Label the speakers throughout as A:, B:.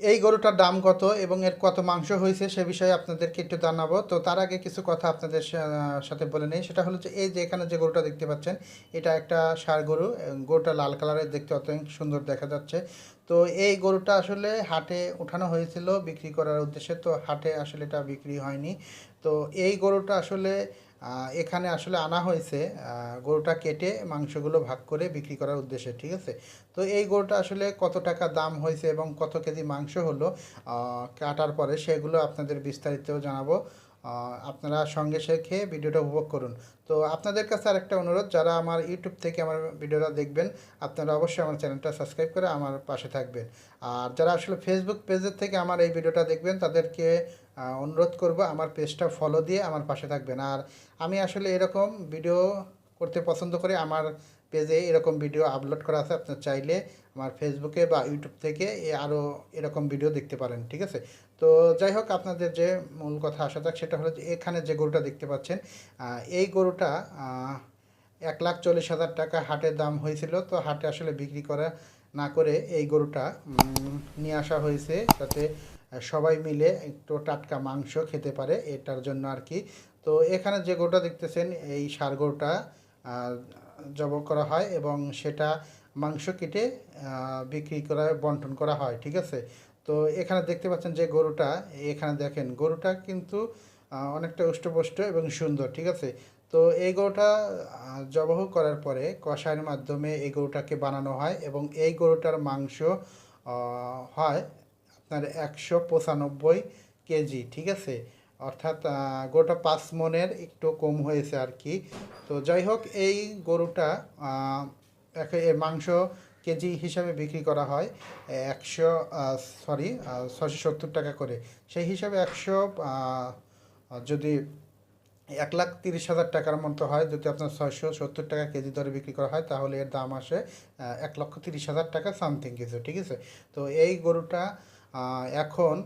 A: এই গরুটার দাম কত এবং এর কত মাংস হয়েছে সে বিষয়ে আপনাদেরকে একটু জানাব। তো তার আগে কিছু কথা আপনাদের সাথে বলে নেই। সেটা হলো যে, এই যে এখানে যে গরুটা দেখতে পাচ্ছেন, এটা একটা সার গরু। গরুটা লাল কালারের দেখতে অত সুন্দর দেখা যাচ্ছে। তো এই গরুটা আসলে হাটে উঠানো হয়েছিল বিক্রি করার উদ্দেশ্যে। তো হাটে আসলে এটা বিক্রি হয়নি। তো এই গরুটা আসলে এখানে আসলে আনা হয়েছে। গরুটা কেটে মাংসগুলো ভাগ করে বিক্রি করার উদ্দেশ্যে, ঠিক আছে? তো এই গরুটা আসলে কত টাকা দাম হয়েছে এবং কত কেজি মাংস হলো কাটার পরে সেগুলো আপনাদের বিস্তারিত জানাব। আপনারা সঙ্গে শেখে ভিডিওটা উপভোগ করুন। তো আপনাদের কাছে আর একটা অনুরোধ, যারা আমার ইউটিউব থেকে আমার ভিডিওটা দেখবেন, আপনারা অবশ্যই আমার চ্যানেলটা সাবস্ক্রাইব করে আমার পাশে থাকবেন। আর যারা আসলে ফেসবুক পেজের থেকে আমার এই ভিডিওটা দেখবেন, তাদেরকে অনুরোধ করব আমার পেজটা ফলো দিয়ে আমার পাশে থাকবেন। আর আমি আসলে এরকম ভিডিও করতে পছন্দ করে, আমার পেজে এরকম ভিডিও আপলোড করা আছে আপনার চাইলে আমার ফেসবুকে বা ইউটিউব থেকে আরও এরকম ভিডিও দেখতে পারেন, ঠিক আছে? তো যাই হোক, আপনাদের যে মূল কথা আসা যাক, সেটা হলো যে এখানে যে গরুটা দেখতে পাচ্ছেন এই গরুটা এক লাখ চল্লিশ হাজার টাকা হাটের দাম হয়েছিল, তো হাটে আসলে বিক্রি করা না করে এই গরুটা নিয়ে আসা হয়েছে যাতে সবাই মিলে একটু টাটকা মাংস খেতে পারে, এটার জন্য আর কি। তো এখানে যে গরুটা দেখতেছেন, এই সার গরুটা জব করা হয় এবং সেটা মাংস কেটে বিক্রি করা, বন্টন করা হয়, ঠিক আছে? তো এখানে দেখতে পাচ্ছেন যে গরুটা, এখানে দেখেন, গরুটা কিন্তু অনেকটা উষ্টপুষ্ট এবং সুন্দর, ঠিক আছে? তো এই গরুটা জবাহ করার পরে কষায়ের মাধ্যমে এই গরুটাকে বানানো হয় এবং এই গরুটার মাংস হয় আপনার একশো পঁচানব্বই কেজি, ঠিক আছে? অর্থাৎ গরুটা পাঁচ মনের একটু কম হয়েছে আর কি। তো যাই হোক, এই গরুটা মাংস কেজি হিসাবে বিক্রি করা হয় একশো সরি ছশো সত্তর টাকা করে। সেই হিসাবে একশো যদি এক লাখ তিরিশ হাজার টাকার মতো হয়, যদি আপনার ছয়শো সত্তর টাকা কেজি দরে বিক্রি করা হয়, তাহলে এর দাম আসে এক লক্ষ তিরিশ হাজার টাকা সামথিং কিছু, ঠিক আছে? তো এই গরুটা এখন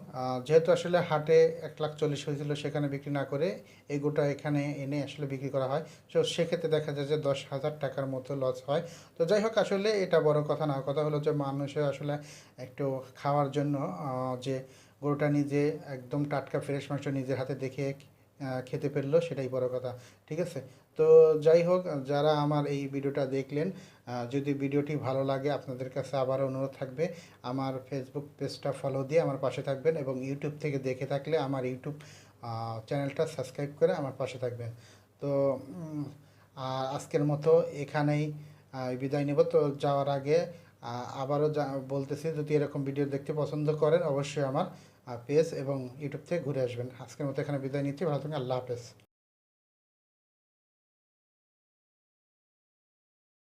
A: যেহেতু আসলে হাটে এক লাখ চল্লিশ হয়েছিল সেখানে বিক্রি না করে এই গোটা এখানে এনে আসলে বিক্রি করা হয়। তো সেক্ষেত্রে দেখা যায় যে দশ হাজার টাকার মতো লস হয়। তো যাই হোক, আসলে এটা বড় কথা না, কথা হলো যে মানুষের আসলে একটু খাওয়ার জন্য যে গরুটা নিজে একদম টাটকা ফ্রেশ মাংস নিজের হাতে দেখে খেতে পেরলো, সেটাই বড় কথা, ঠিক আছে? তো যাই হোক, যারা আমার এই ভিডিওটা দেখলেন যদি ভিডিওটি ভালো লাগে, আপনাদের কাছে আবারও অনুরোধ থাকবে, আমার ফেসবুক পেজটা ফলো দিয়ে আমার পাশে থাকবেন এবং ইউটিউব থেকে দেখে থাকলে আমার ইউটিউব চ্যানেলটা সাবস্ক্রাইব করে আমার পাশে থাকবেন। তো আজকের মতো এখানেই বিদায় নেব। তো যাওয়ার আগে আবারও বলতেছি, যদি এরকম ভিডিও দেখতে পছন্দ করেন, অবশ্যই আমার পেজ এবং ইউটিউব থেকে ঘুরে আসবেন। আজকের মতো এখানে বিদায় নিচ্ছি। ভালো থাকুন আল্লাহ হাফেজ।